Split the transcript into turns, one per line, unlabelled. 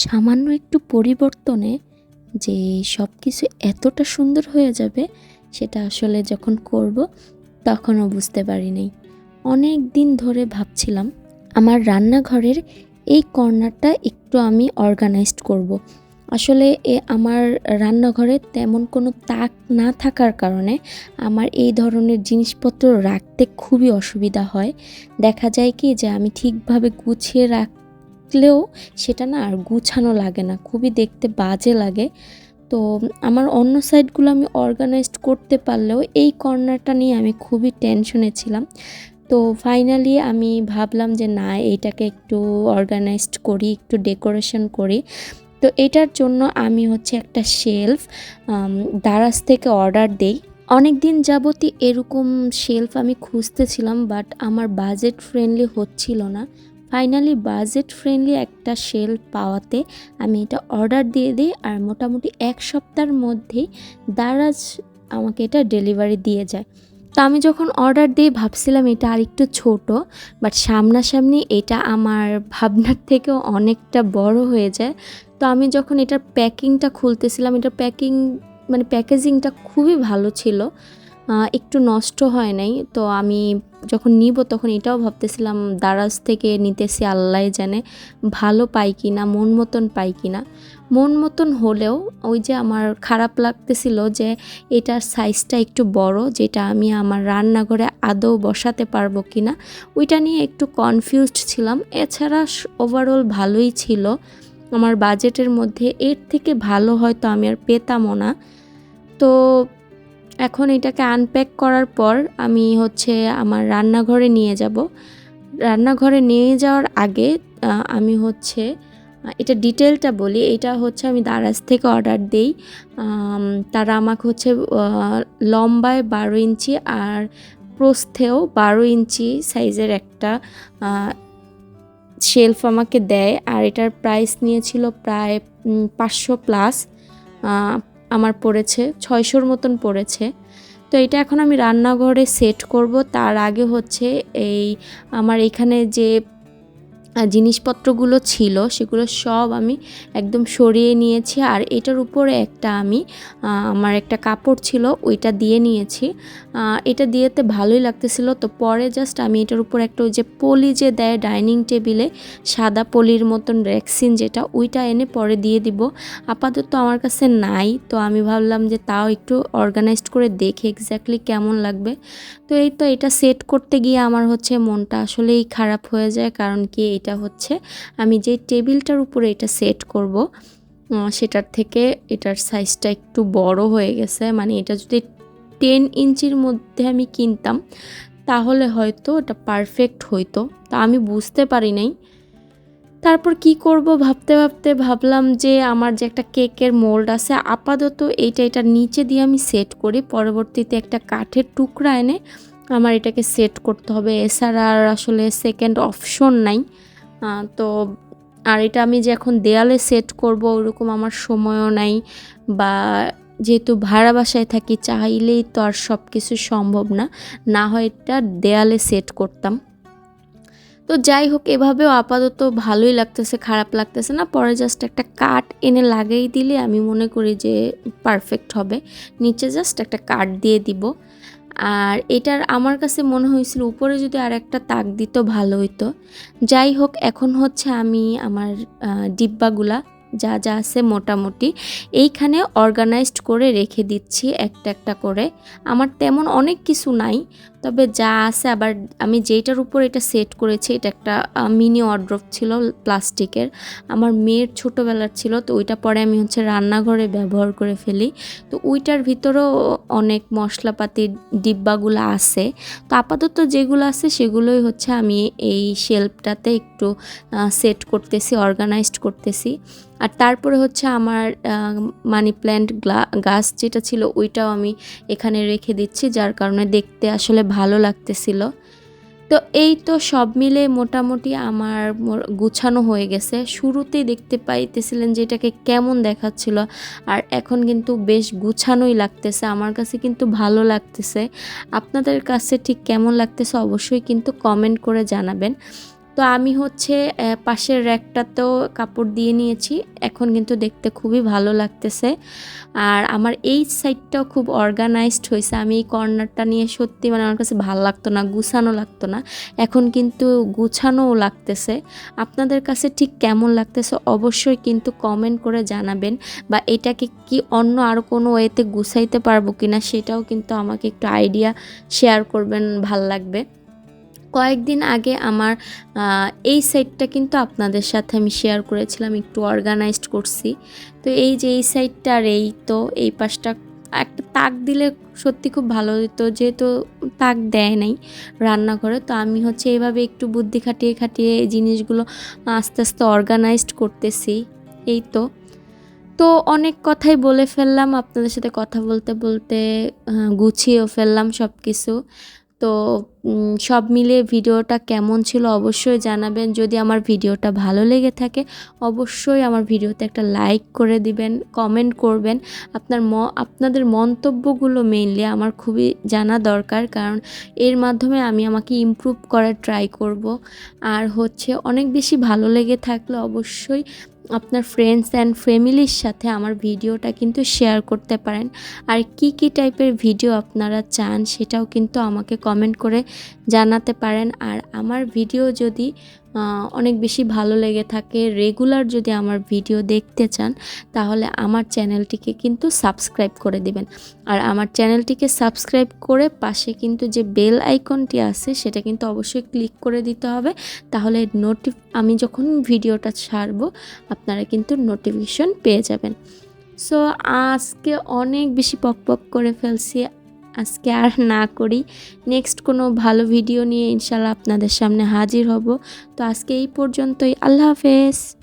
সামান্য একটু পরিবর্তনে যে সব কিছু এতটা সুন্দর হয়ে যাবে, সেটা আসলে যখন করব, তখনও বুঝতে পারিনি অনেক দিন ধরে ভাবছিলাম, আমার রান্নাঘরের এই কর্নারটা একটু আমি অর্গানাইজড করব। আসলে এ আমার রান্নাঘরে তেমন কোনো তাক না থাকার কারণে আমার এই ধরনের জিনিসপত্র রাখতে খুবই অসুবিধা হয় দেখা যায় কি যে আমি ঠিকভাবে গুছিয়ে রাখলেও সেটা না আর গুছানো লাগে না, খুবই দেখতে বাজে লাগে। তো আমার অন্য সাইডগুলো আমি অর্গানাইজড করতে পারলেও এই কর্নারটা নিয়ে আমি খুবই টেনশনে ছিলাম। তো ফাইনালি আমি ভাবলাম যে না এইটাকে একটু অর্গানাইজড করি, একটু ডেকোরেশন করি। তো এটার জন্য আমি হচ্ছে একটা শেলফ দারাজ থেকে অর্ডার দেই। অনেক দিন যাবতই এরকম শেলফ আমি খুঁজতেছিলাম বাট আমার বাজেট ফ্রেন্ডলি হচ্ছিল না। ফাইনালি বাজেট ফ্রেন্ডলি একটা শেলফ পাওয়াতে আমি এটা অর্ডার দিয়ে দিই আর মোটামুটি এক সপ্তাহের মধ্যেই দারাজ আমাকে এটা ডেলিভারি দিয়ে যায়। তো আমি যখন অর্ডার দিয়ে ভাবছিলাম এটা আরেকটু ছোট বাট সামনাসামনি এটা আমার ভাবনার থেকেও অনেকটা বড় হয়ে যায়। তো আমি যখন এটার প্যাকিংটা খুলতেছিলাম, এটার প্যাকিং মানে প্যাকেজিংটা খুবই ভালো ছিল। একটু নষ্ট হয় নাই। তো আমি যখন নিব তখন এটাও ভাবতেছিলাম, দারাজ থেকে নিতেছি আল্লাহ জানে ভালো পাই কি না মন মতন পাই কি না মন মতন হলেও ওই যে আমার খারাপ লাগতেছিল যে এটার সাইজটা একটু বড়, যেটা আমি আমার রান্নাঘরে আদৌ বসাতে পারব কি না ওইটা নিয়ে একটু কনফিউজড ছিলাম। এছাড়া ওভারঅল ভালোই ছিল। আমার বাজেটের মধ্যে এর থেকে ভালো হয়তো আমি আর পেতামও না। তো এখন এটাকে আনপ্যাক করার পর আমি হচ্ছে আমার রান্নাঘরে নিয়ে যাব। রান্নাঘরে নিয়ে যাওয়ার আগে আমি হচ্ছে এটা ডিটেলটা বলি, এটা হচ্ছে আমি দারাজ থেকে অর্ডার দেই। তারা আমাকে হচ্ছে লম্বায় বারো ইঞ্চি আর প্রস্থেও বারো ইঞ্চি সাইজের একটা শেলফ আমাকে দেয়। আর এটার প্রাইস নিয়েছিল প্রায় পাঁচশো প্লাস আমার পড়েছে, ছয়শোর মতন পড়েছে। তো এটা এখন আমি রান্নাঘরে সেট করব। তার আগে হচ্ছে এই আমার এখানে যে জিনিসপত্রগুলো ছিল, সেগুলো সব আমি একদম সরিয়ে নিয়েছি। আর এটার উপরে একটা আমি আমার একটা কাপড় ছিল, ওইটা দিয়ে নিয়েছি। এটা দিয়েতে ভালোই লাগতেছিল। তো পরে জাস্ট আমি এটার উপর একটা ওই যে পলি যে দেয় ডাইনিং টেবিলে, সাদা পলির মতন র্যাক্সিন যেটা, ওইটা এনে পরে দিয়ে দিব। আপাতত আমার কাছে নাই, তো আমি ভাবলাম যে তাও একটু অর্গানাইজড করে দেখে এক্স্যাক্টলি কেমন লাগবে। তো এই তো এটা সেট করতে গিয়ে আমার হচ্ছে মনটা আসলেই খারাপ হয়ে যায়, কারণ কি এটা হচ্ছে, আমি যে টেবিলটার উপরে এটা সেট করব সেটার থেকে এটার সাইজটা একটু বড় হয়ে গেছে। মানে এটা যদি টেন ইঞ্চির মধ্যে আমি কিনতাম, তাহলে হয়তো এটা পারফেক্ট হইতো। তা আমি বুঝতে পারি নাই। তারপর কি করব? ভাবতে ভাবতে ভাবলাম যে আমার যে একটা কেকের মোল্ড আছে, আপাতত এইটা এটার নিচে দিয়ে আমি সেট করি। পরবর্তীতে একটা কাঠের টুকরা এনে আমার এটাকে সেট করতে হবে। এছাড়া আর আসলে সেকেন্ড অপশন নাই। তো আর এটা আমি যে এখন দেয়ালে সেট করব, ওরকম আমার সময়ও নাই বা যেহেতু ভাড়া বাসায় থাকি, চাইলেই তো আর সব কিছু সম্ভব না। না হয় এটা দেয়ালে সেট করতাম। তো যাই হোক, এভাবেও আপাতত ভালোই লাগতেছে, খারাপ লাগতেছে না। পরে জাস্ট একটা কাঠ এনে লাগাই দিলে আমি মনে করি যে পারফেক্ট হবে। নিচে জাস্ট একটা কাঠ দিয়ে দিব। আর এটার আমার কাছে মনে হয়েছিল উপরে যদি আর একটা তাক দিত ভালো হইতো। যাই হোক, এখন হচ্ছে আমি আমার ডিব্বাগুলা যা যা আছে মোটামুটি এইখানে অর্গানাইজড করে রেখে দিচ্ছি একটা একটা করে। আমার তেমন অনেক কিছু নাই তবে যা আছে, আবার আমি যেইটার উপর এটা সেট করেছি, এটা একটা মিনি অড্রপ ছিল প্লাস্টিকের আমার মেয়ের ছোটোবেলার ছিল, তো ওইটা পরে আমি হচ্ছে রান্নাঘরে ব্যবহার করে ফেলি। তো ওইটার ভিতরেও অনেক মশলাপাতির ডিব্বাগুলো আছে। তো আপাতত যেগুলো আছে, সেগুলোই হচ্ছে আমি এই শেল্ফটাতে একটু সেট করতেছি অর্গানাইজড করতেছি। আর তারপরে হচ্ছে আমার মানি প্ল্যান্ট গাছ যেটা ছিল, ওইটাও আমি এখানে রেখে দিচ্ছি, যার কারণে দেখতে আসলে ভালো লাগতেছিল। তো এই তো সব মিলে মোটামুটি আমার গুছানো হয়ে গেছে। শুরুতেই দেখতে পাইতেছিলেন যে এটাকে কেমন দেখাচ্ছিল আর এখন কিন্তু বেশ গুছানোই লাগতেছে। আমার কাছে কিন্তু ভালো লাগতেছে। আপনাদের কাছে ঠিক কেমন লাগতেছে অবশ্যই কিন্তু কমেন্ট করে জানাবেন। তো আমি হচ্ছে পাশের র্যাকটাতেও কাপড় দিয়ে নিয়েছি। এখন কিন্তু দেখতে খুবই ভালো লাগতেছে। আর আমার এই সাইডটাও খুব অর্গানাইজড হয়েছে। আমি এই কর্নারটা নিয়ে সত্যি মানে আমার কাছে ভালো লাগতো না, গুছানো লাগতো না। এখন কিন্তু গুছানোও লাগতেছে। আপনাদের কাছে ঠিক কেমন লাগতেছে অবশ্যই কিন্তু কমেন্ট করে জানাবেন। বা এটাকে কি অন্য আর কোনো ওয়েতে গুছাইতে পারব কিনা সেটাও কিন্তু আমাকে একটু আইডিয়া শেয়ার করবেন, ভালো লাগবে। কয়েকদিন আগে আমার এই সাইডটা কিন্তু আপনাদের সাথে আমি শেয়ার করেছিলাম, একটু অর্গানাইজড করছি। তো এই যে এই সাইডটা আর এই তো, এই পাশটা, একটা তাক দিলে সত্যি খুব ভালো হতো যেহেতু তাক দেয় নাই রান্নাঘরে। তো আমি হচ্ছে এইভাবে একটু বুদ্ধি খাটিয়ে খাটিয়ে এই জিনিসগুলো আস্তে আস্তে অর্গানাইজড করতেছি, এই তো। তো অনেক কথাই বলে ফেললাম, আপনাদের সাথে কথা বলতে বলতে গুছিয়েও ফেললাম সব কিছু তো সব মিলে ভিডিওটা কেমন ছিল অবশ্যই জানাবেন। যদি আমার ভিডিওটা ভালো লেগে থাকে, অবশ্যই আমার ভিডিওতে একটা লাইক করে দিবেন, কমেন্ট করবেন। আপনার ম, আপনাদের মন্তব্যগুলো মেইনলি আমার খুবই জানা দরকার, কারণ এর মাধ্যমে আমি আমাকে ইমপ্রুভ করার ট্রাই করব। আর হচ্ছে, অনেক বেশি ভালো লেগে থাকলে অবশ্যই আপনার ফ্রেন্ডস অ্যান্ড ফ্যামিলির সাথে আমার ভিডিওটা কিন্তু শেয়ার করতে পারেন। আর কি কি টাইপের ভিডিও আপনারা চান সেটাও কিন্তু আমাকে কমেন্ট করে জানাতে পারেন। আর আমার ভিডিও যদি অনেক বেশি ভালো লেগে থাকে। রেগুলার যদি আমার ভিডিও দেখতে চান, তাহলে আমার চ্যানেলটিকে কিন্তু সাবস্ক্রাইব করে দিবেন। আর আমার চ্যানেলটিকে সাবস্ক্রাইব করে পাশে কিন্তু যে বেল আইকনটি আছে, সেটা কিন্তু অবশ্যই ক্লিক করে দিতে হবে। তাহলে নোটি আমি যখন ভিডিওটা ছাড়বো, আপনারা কিন্তু নোটিফিকেশন পেয়ে যাবেন। সো আজকে অনেক বেশি পক পক করে ফেলছি। আজকে আর না করি। নেক্সট কোনো ভালো ভিডিও নিয়ে ইনশাল্লাহ আপনাদের সামনে হাজির হব। তো আজকে এই পর্যন্তই। আল্লাহ হাফেজ।